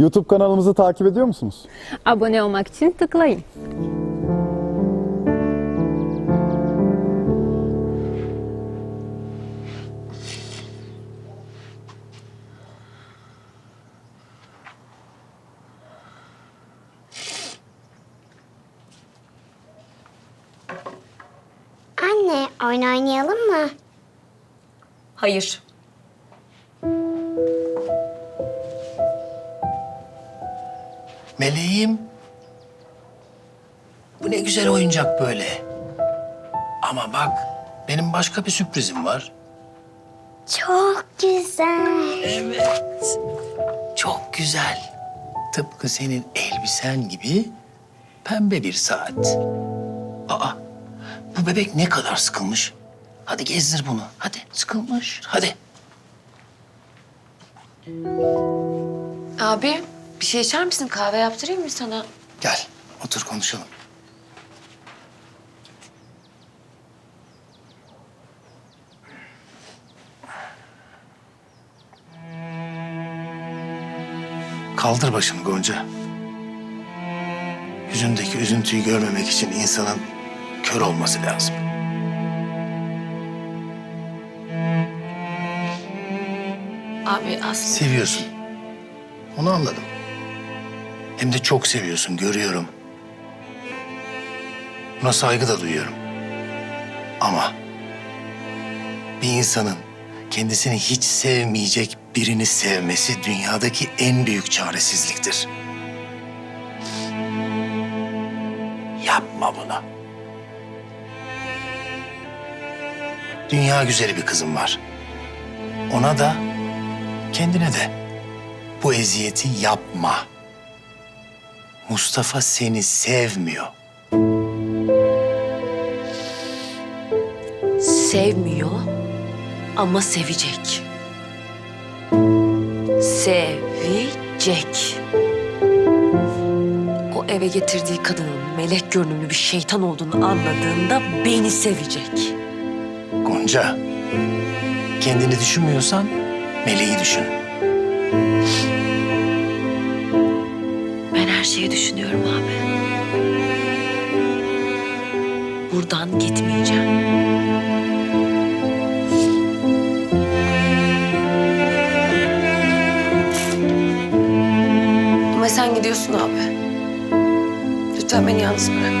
YouTube kanalımızı takip ediyor musunuz? Abone olmak için tıklayın. Anne, oyun oynayalım mı? Hayır. Meleğim. Bu ne güzel oyuncak böyle. Ama bak benim başka bir sürprizim var. Çok güzel. Evet. Çok güzel. Tıpkı senin elbisen gibi pembe bir saat. Aa, bu bebek ne kadar sıkılmış. Hadi gezdir bunu. Hadi sıkılmış. Hadi. Abi bir şey içer misin? Kahve yaptırayım mı sana? Gel otur konuşalım. Kaldır başını Gonca. Yüzündeki üzüntüyü görmemek için insanın kör olması lazım. Abi aslında Seviyorsun. Onu anladım. Hem de çok seviyorsun, görüyorum. Buna saygı da duyuyorum. Ama bir insanın kendisini hiç sevmeyecek birini sevmesi dünyadaki en büyük çaresizliktir. Yapma bunu. Dünya güzeli bir kızım var. Ona da kendine de bu eziyeti yapma. Mustafa seni sevmiyor. sevmiyor ama sevecek. Sevecek. O eve getirdiği kadının melek görünümlü bir şeytan olduğunu anladığında beni sevecek. Gonca, kendini düşünmüyorsan meleği düşün. Her şeyi düşünüyorum abi. Buradan gitmeyeceğim. Ama sen gidiyorsun abi. Lütfen beni yalnız bırak.